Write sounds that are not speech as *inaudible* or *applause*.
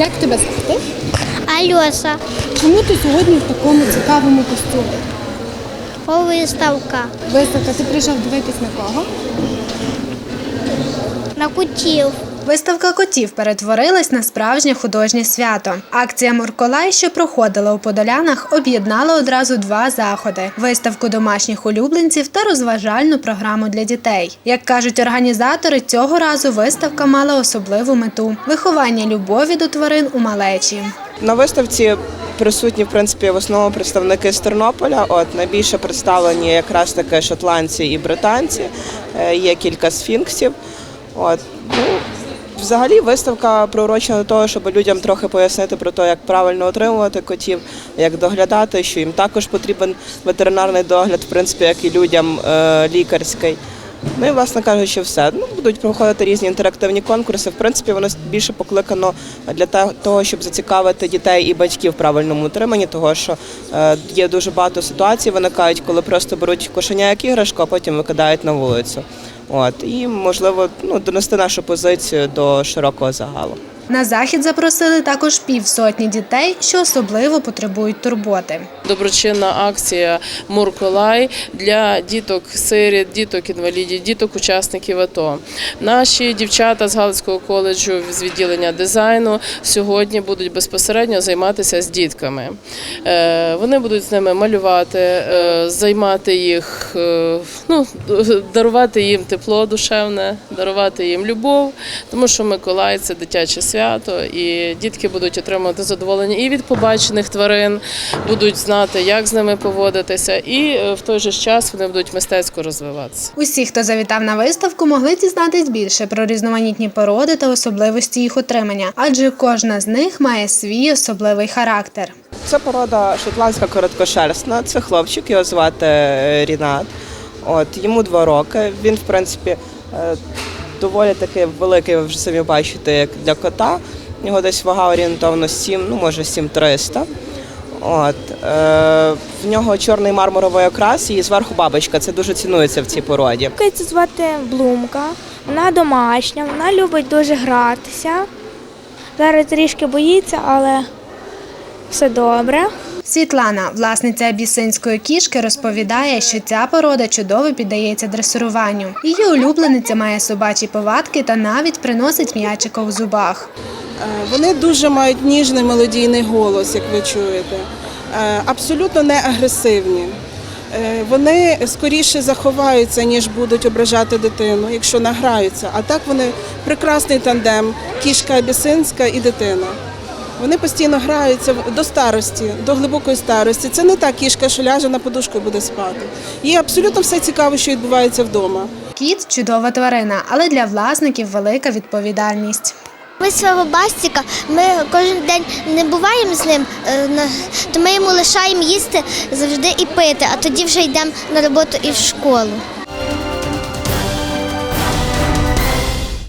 Як тебе звати? Альоса, Чому ти сьогодні в такому цікавому костюмі? виставка Виставка, ти прийшов дивитись на кого? на кутів. Виставка котів перетворилась на справжнє художнє свято. Акція Мурколай, що проходила у Подолянах, об'єднала одразу два заходи: виставку домашніх улюбленців та розважальну програму для дітей. Як кажуть організатори, цього разу виставка мала особливу мету виховання любові до тварин у малечі. На виставці присутні в принципі в основному представники з Тернополя. От найбільше представлені якраз таки шотландці і британці. Е, Є кілька сфінксів. От ну взагалі виставка приурочена до того, щоб людям трохи пояснити про те, як правильно отримувати котів, як доглядати, що їм також потрібен ветеринарний догляд, в принципі, як і людям е, лікарський. Ну і власне кажучи, все. Ну будуть проходити різні інтерактивні конкурси. В принципі, воно більше покликано для того, щоб зацікавити дітей і батьків в правильному утриманні, того що е, є дуже багато ситуацій, виникають, коли просто беруть кошеня як іграшку, а потім викидають на вулицю. От і можливо ну, донести нашу позицію до широкого загалу. На захід запросили також півсотні дітей, що особливо потребують турботи. Доброчинна акція Мурколай для діток сиріт, діток інвалідів, діток учасників АТО. Наші дівчата з Галицького коледжу з відділення дизайну сьогодні будуть безпосередньо займатися з дітками. Е, Вони будуть з ними малювати, е, займати їх, е, ну, *laughs* дарувати їм тепло душевне, дарувати їм любов, тому що Миколай це дитяче свято, і дітки будуть отримувати задоволення і від побачених тварин, будуть знати, як з ними поводитися, і е, в той же час вони будуть мистецько розвиватися. Усі, хто завітав на виставку, могли дізнатись більше про різноманітні породи та особливості їх утримання, адже кожна з них має свій особливий характер. Це порода шотландська короткошерстна. Це хлопчик, його звати е, Рінат. От йому два роки. Він, в принципі, е, доволі таки великий, ви вже самі бачите, як для кота. Його десь вага орієнтовно 7, ну може 7300. От е, в нього чорний мармуровий окрас і зверху бабочка. Це дуже цінується в цій породі. Це звати Блумка. Вона домашня, вона любить дуже гратися. Зараз трішки боїться, але все добре. Світлана, власниця абісинської кішки, розповідає, що ця порода чудово піддається дресируванню. Її улюблениця має собачі повадки та навіть приносить м'ячика у зубах. Е, Вони дуже мають ніжний мелодійний голос, як ви чуєте. Е, Абсолютно не агресивні. Е, Вони скоріше заховаються, ніж будуть ображати дитину, якщо награються. А так вони прекрасний тандем, кішка абісинська і дитина. Вони постійно граються до старості, до глибокої старості. Це не та кішка, що ляже на подушку і буде спати. Їй абсолютно все цікаво, що відбувається вдома. Кіт чудова тварина, але для власників велика відповідальність. Ми свого бастіка, ми кожен день не буваємо з ним, е, то ми йому лишаємо їсти завжди і пити, а тоді вже йдемо на роботу і в школу.